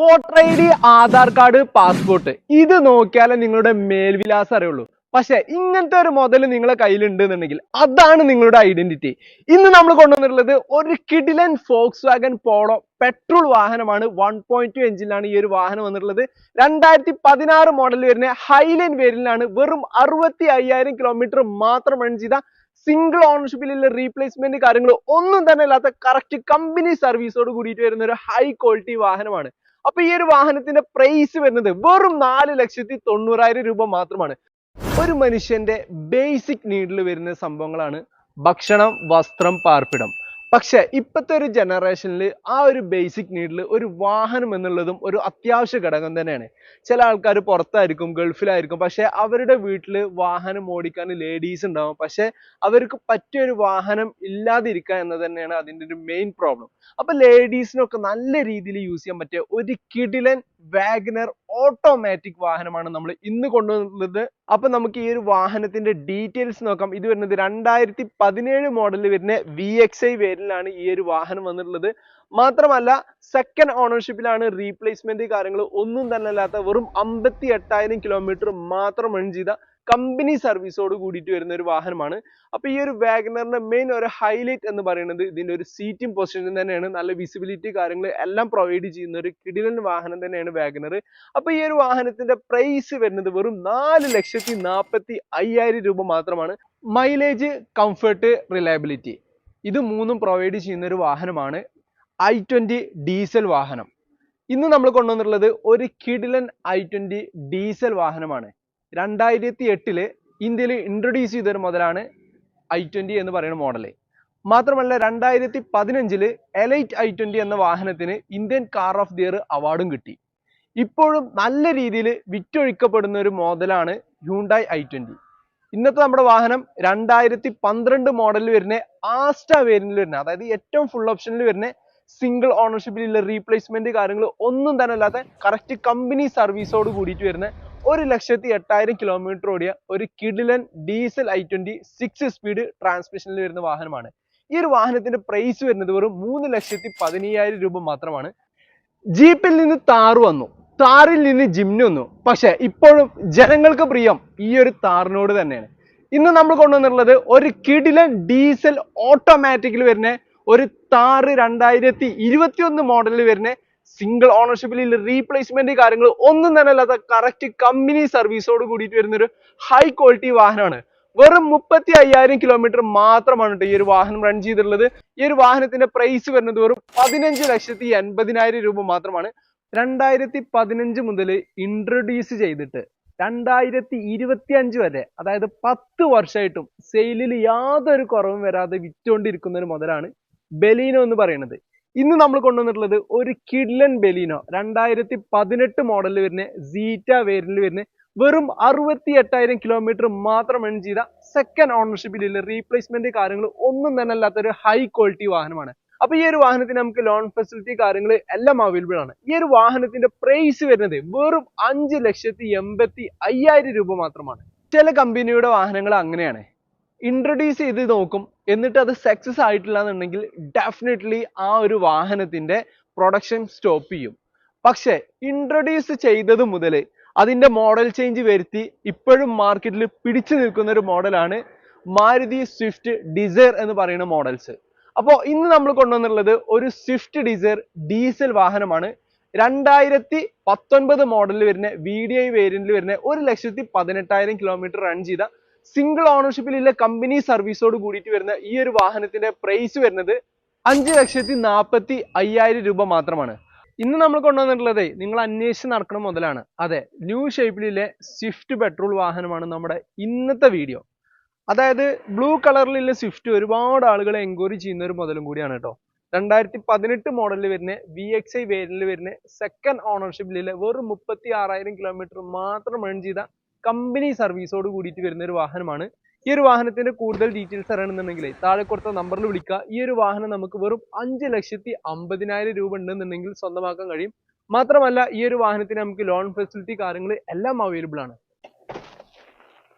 Voter I D Aadhaar card passport. ഇത് നോക്കിയാലേ നിങ്ങളുടെ മേൽവിലാസം അറിയുള്ളൂ. പക്ഷെ ഇങ്ങനത്തെ ഒരു മുതൽ നിങ്ങളെ കയ്യിലുണ്ട് എന്നുണ്ടെങ്കിൽ അതാണ് നിങ്ങളുടെ ഐഡന്റിറ്റി ഇന്ന് നമ്മൾ കൊണ്ടുവന്നിട്ടുള്ളത് ഒരു കിഡിലൻ ഫോക്സ് വാഗൻ പോളോ പെട്രോൾ വാഹനമാണ് വൺ പോയിന്റ് ടു എഞ്ചിലാണ് ഈ ഒരു വാഹനം വന്നിട്ടുള്ളത്. രണ്ടായിരത്തി പതിനാറ് മോഡൽ വരുന്ന ഹൈലൈൻ വേരിലാണ് വെറും അറുപത്തി അയ്യായിരം കിലോമീറ്റർ മാത്രം റൺ ചെയ്ത സിംഗിൾ ഓണർഷിപ്പിലുള്ള റീപ്ലേസ്മെന്റ് കാര്യങ്ങൾ ഒന്നും തന്നെ ഇല്ലാത്ത കറക്റ്റ് കമ്പനി സർവീസോട് കൂടിയിട്ട് വരുന്ന ഒരു ഹൈ ക്വാളിറ്റി വാഹനമാണ്. അപ്പൊ ഈ ഒരു വാഹനത്തിന്റെ പ്രൈസ് വരുന്നത് വെറും നാല് ലക്ഷത്തി തൊണ്ണൂറായിരം രൂപ മാത്രമാണ്. ഒരു മനുഷ്യന്റെ ബേസിക് നീഡിൽ വരുന്ന സംഭവങ്ങളാണ് ഭക്ഷണം വസ്ത്രം പാർപ്പിടം. പക്ഷെ ഇപ്പോഴത്തെ ഒരു ജനറേഷനിൽ ആ ഒരു ബേസിക് നീഡിൽ ഒരു വാഹനം എന്നുള്ളതും ഒരു അത്യാവശ്യ ഘടകം തന്നെയാണ്. ചില ആൾക്കാർ പുറത്തായിരിക്കും ഗൾഫിലായിരിക്കും പക്ഷേ അവരുടെ വീട്ടിൽ വാഹനം ഓടിക്കാൻ ലേഡീസ് ഉണ്ടാവും. പക്ഷേ അവർക്ക് പറ്റിയൊരു വാഹനം ഇല്ലാതിരിക്കുക എന്നത് തന്നെയാണ് അതിന്റെ ഒരു മെയിൻ പ്രോബ്ലം അപ്പൊ ലേഡീസിനൊക്കെ നല്ല രീതിയിൽ യൂസ് ചെയ്യാൻ പറ്റിയ ഒരു കിഡിലൻ വാഗനർ ഓട്ടോമാറ്റിക് വാഹനമാണ് നമ്മൾ ഇന്ന് കൊണ്ടുവന്നത്. അപ്പൊ നമുക്ക് ഈ ഒരു വാഹനത്തിന്റെ ഡീറ്റെയിൽസ് നോക്കാം. ഇത് വരുന്നത് രണ്ടായിരത്തി പതിനേഴ് മോഡലിൽ വരുന്ന വി എക്സ് ഐ വേരിലാണ് ഈ ഒരു വാഹനം വന്നിട്ടുള്ളത്. മാത്രമല്ല സെക്കൻഡ് ഓണർഷിപ്പിലാണ് റീപ്ലേസ്മെന്റ് കാര്യങ്ങൾ ഒന്നും തന്നെ അല്ലാത്ത വെറും അമ്പത്തി എട്ടായിരം കിലോമീറ്റർ മാത്രം റൺ ചെയ്ത കമ്പനി സർവീസോട് കൂടിയിട്ട് വരുന്ന ഒരു വാഹനമാണ്. അപ്പൊ ഈ ഒരു വാഗ്നറിന്റെ മെയിൻ ഒരു ഹൈലൈറ്റ് എന്ന് പറയുന്നത് ഇതിന്റെ ഒരു സീറ്റിംഗ് പൊസിഷൻ തന്നെയാണ്. നല്ല വിസിബിലിറ്റി കാര്യങ്ങൾ എല്ലാം പ്രൊവൈഡ് ചെയ്യുന്ന ഒരു കിടിലൻ വാഹനം തന്നെയാണ് വാഗ്നർ അപ്പൊ ഈ ഒരു വാഹനത്തിന്റെ പ്രൈസ് വരുന്നത് വെറും നാല് ലക്ഷത്തി നാൽപ്പത്തി അയ്യായിരം രൂപ മാത്രമാണ്. മൈലേജ് കംഫർട്ട് റിലയബിലിറ്റി ഇത് മൂന്നും പ്രൊവൈഡ് ചെയ്യുന്ന ഒരു വാഹനമാണ്. ഐ ട്വന്റി ഡീസൽ വാഹനം. ഇന്ന് നമ്മൾ കൊണ്ടുവന്നിട്ടുള്ളത് ഒരു കിടിലൻ ഐ ട്വന്റി ഡീസൽ വാഹനമാണ്. രണ്ടായിരത്തി എട്ടിൽ ഇന്ത്യയിൽ ഇൻട്രൊഡ്യൂസ് ചെയ്തൊരു മോഡലാണ് ഐ ട്വന്റി എന്ന് പറയുന്ന മോഡൽ മാത്രമല്ല രണ്ടായിരത്തി പതിനഞ്ചിൽ എലൈറ്റ് ഐ ട്വന്റി എന്ന വാഹനത്തിന് Indian car of the year അവാർഡും കിട്ടി. ഇപ്പോഴും നല്ല രീതിയിൽ വിറ്റൊഴിക്കപ്പെടുന്ന ഒരു മോഡലാണ് ഹ്യൂണ്ടായി ഐ ട്വന്റി ഇന്നത്തെ നമ്മുടെ വാഹനം രണ്ടായിരത്തി പന്ത്രണ്ട് മോഡലിൽ വരുന്ന ആസ്റ്റ വേരിയന്റിൽ വരുന്ന അതായത് ഏറ്റവും ഫുൾ ഓപ്ഷനിൽ വരുന്ന സിംഗിൾ ഓണർഷിപ്പിലുള്ള റീപ്ലേസ്മെന്റ് കാര്യങ്ങൾ ഒന്നും തന്നെ അല്ലാത്ത കറക്റ്റ് കമ്പനി സർവീസോട് കൂടിയിട്ട് വരുന്ന ഒരു ലക്ഷത്തി എട്ടായിരം കിലോമീറ്റർ ഓടിയ ഒരു കിഡിലൻ diesel i twenty six speed ട്രാൻസ്മിഷനിൽ വരുന്ന വാഹനമാണ്. ഈ ഒരു വാഹനത്തിന്റെ പ്രൈസ് വരുന്നത് വെറും മൂന്ന് ലക്ഷത്തി പതിനയ്യായിരം രൂപ മാത്രമാണ്. ജീപ്പിൽ നിന്ന് താറ് വന്നു. താറിൽ നിന്ന് ജിമ്ന് വന്നു. പക്ഷെ ഇപ്പോഴും ജനങ്ങൾക്ക് പ്രിയം ഈ ഒരു താറിനോട് തന്നെയാണ്. ഇന്ന് നമ്മൾ കൊണ്ടുവന്നിട്ടുള്ളത് ഒരു കിടിലൻ ഡീസൽ ഓട്ടോമാറ്റിക്കിൽ വരുന്ന ഒരു താറ് രണ്ടായിരത്തി ഇരുപത്തി ഒന്ന് മോഡലിൽ വരുന്ന സിംഗിൾ ഓണർഷിപ്പിൽ റീപ്ലേസ്മെന്റ് കാര്യങ്ങൾ ഒന്നും തന്നെ അല്ലാത്ത കറക്റ്റ് കമ്പനി സർവീസോട് കൂടിയിട്ട് വരുന്ന ഒരു ഹൈ ക്വാളിറ്റി വാഹനമാണ്. വെറും മുപ്പത്തി അയ്യായിരം കിലോമീറ്റർ മാത്രമാണ് കേട്ടോ ഈ ഒരു വാഹനം റൺ ചെയ്തിട്ടുള്ളത്. ഈ ഒരു വാഹനത്തിന്റെ പ്രൈസ് വരുന്നത് വെറും പതിനഞ്ച് ലക്ഷത്തി എൺപതിനായിരം രൂപ മാത്രമാണ്. രണ്ടായിരത്തി പതിനഞ്ച് മുതൽ ഇൻട്രൊഡ്യൂസ് ചെയ്തിട്ട് രണ്ടായിരത്തി ഇരുപത്തി അഞ്ച് വരെ അതായത് പത്ത് വർഷമായിട്ടും സെയിലിൽ യാതൊരു കുറവും വരാതെ വിറ്റുകൊണ്ടിരിക്കുന്ന ഒരു മുതലാണ് ബെലീനോ എന്ന് പറയുന്നത്. ഇന്ന് നമ്മൾ കൊണ്ടുവന്നിട്ടുള്ളത് ഒരു കിഡ്ലൻ ബെലീനോ. രണ്ടായിരത്തി പതിനെട്ട് മോഡലിൽ വരുന്ന സീറ്റ വേരിയന്റിൽ വരുന്ന വെറും അറുപത്തി എട്ടായിരം കിലോമീറ്റർ മാത്രം എൺ ചെയ്ത സെക്കൻഡ് ഓണർഷിപ്പിലുള്ള റീപ്ലേസ്മെന്റ് കാര്യങ്ങൾ ഒന്നും തന്നെ അല്ലാത്ത ഒരു ഹൈ ക്വാളിറ്റി വാഹനമാണ്. അപ്പൊ ഈ ഒരു വാഹനത്തിന് നമുക്ക് ലോൺ ഫെസിലിറ്റി കാര്യങ്ങൾ എല്ലാം അവൈലബിൾ ആണ്. ഈ ഒരു വാഹനത്തിന്റെ പ്രൈസ് വരുന്നത് വെറും അഞ്ച് ലക്ഷത്തി എൺപത്തി അയ്യായിരം രൂപ മാത്രമാണ്. ചില കമ്പനിയുടെ വാഹനങ്ങൾ അങ്ങനെയാണ്. ഇൻട്രൊഡ്യൂസ് ചെയ്ത് നോക്കും. എന്നിട്ട് അത് സക്സസ് ആയിട്ടില്ല എന്നുണ്ടെങ്കിൽ ഡെഫിനറ്റ്ലി ആ ഒരു വാഹനത്തിന്റെ പ്രൊഡക്ഷൻ സ്റ്റോപ്പ് ചെയ്യും. പക്ഷേ ഇൻട്രൊഡ്യൂസ് ചെയ്തത് മുതൽ അതിന്റെ മോഡൽ ചേഞ്ച് വരുത്തി ഇപ്പോഴും മാർക്കറ്റിൽ പിടിച്ചു നിൽക്കുന്ന ഒരു മോഡലാണ് മാരുതി സ്വിഫ്റ്റ് ഡിസയർ എന്ന് പറയുന്ന മോഡൽസ് അപ്പോൾ ഇന്ന് നമ്മൾ കൊണ്ടുവന്നിട്ടുള്ളത് ഒരു സ്വിഫ്റ്റ് ഡിസയർ ഡീസൽ വാഹനമാണ്. രണ്ടായിരത്തി പത്തൊൻപത് മോഡലിൽ വരുന്ന വി ഡി ഐ വേരിയന്റിൽ വരുന്ന ഒരു ലക്ഷത്തി പതിനെട്ടായിരം കിലോമീറ്റർ റൺ ചെയ്ത സിംഗിൾ ഓണർഷിപ്പിലുള്ള കമ്പനി സർവീസോട് കൂടിയിട്ട് വരുന്ന ഈ ഒരു വാഹനത്തിന്റെ പ്രൈസ് വരുന്നത് അഞ്ച് ലക്ഷത്തി നാൽപ്പത്തി അയ്യായിരം രൂപ മാത്രമാണ്. ഇന്ന് നമ്മൾ കൊണ്ടുവന്നിട്ടുള്ളത് നിങ്ങൾ അന്വേഷിച്ച് നടക്കുന്ന മുതലാണ്. അതെ ന്യൂ ഷേപ്പിലെ സ്വിഫ്റ്റ് പെട്രോൾ വാഹനമാണ് നമ്മുടെ ഇന്നത്തെ വീഡിയോ അതായത് ബ്ലൂ കളറിലുള്ള സ്വിഫ്റ്റ് ഒരുപാട് ആളുകളെ എൻക്വയറി ചെയ്യുന്ന ഒരു മുതലും കൂടിയാണ് കേട്ടോ. രണ്ടായിരത്തി പതിനെട്ട് മോഡലിൽ വരുന്ന വി എക്സ് ഐ വേരിയന്റിൽ വരുന്ന സെക്കൻഡ് ഓണർഷിപ്പിലെ വെറും മുപ്പത്തി ആറായിരം കിലോമീറ്റർ മാത്രം റൺ ചെയ്ത കമ്പനി സർവീസോട് കൂടിയിട്ട് വരുന്ന ഒരു വാഹനമാണ്. ഈ ഒരു വാഹനത്തിന്റെ കൂടുതൽ ഡീറ്റെയിൽസ് അറിയണമെന്നുണ്ടെങ്കിൽ താഴെ കൊടുത്ത നമ്പറിൽ വിളിക്കുക ഈ ഒരു വാഹനം നമുക്ക് വെറും അഞ്ച് ലക്ഷത്തി അമ്പതിനായിരം രൂപ ഉണ്ടെന്നുണ്ടെങ്കിൽ സ്വന്തമാക്കാൻ കഴിയും. മാത്രമല്ല ഈ ഒരു വാഹനത്തിന് നമുക്ക് ലോൺ ഫെസിലിറ്റി കാര്യങ്ങൾ എല്ലാം അവൈലബിൾ ആണ്.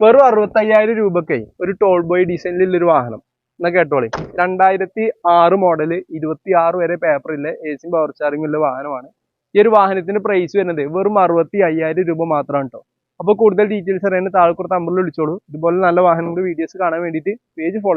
വെറും അറുപത്തയ്യായിരം രൂപക്കേ ഒരു ടോൾ ബോയ് ഡിസൈനിലുള്ള ഒരു വാഹനം. എന്നാ കേട്ടോളി? രണ്ടായിരത്തി ആറ് മോഡൽ ഇരുപത്തി ആറ് വരെ പേപ്പറില്ല എ സി പവർ ചാർജിംഗ് ഉള്ള വാഹനമാണ്. ഈ ഒരു വാഹനത്തിന്റെ പ്രൈസ് വരുന്നത് വെറും അറുപത്തി അയ്യായിരം രൂപ മാത്രമാണ് കേട്ടോ അപ്പോൾ കൂടുതൽ ഡീറ്റെയിൽസ് അറിയാൻ താഴെ കൊടുത്ത നമ്പറിൽ വിളിച്ചോളൂ. ഇതുപോലെ നല്ല വാഹനങ്ങളുടെ വീഡിയോസ് കാണാൻ വേണ്ടിയിട്ട് പേജ് ഫോളോ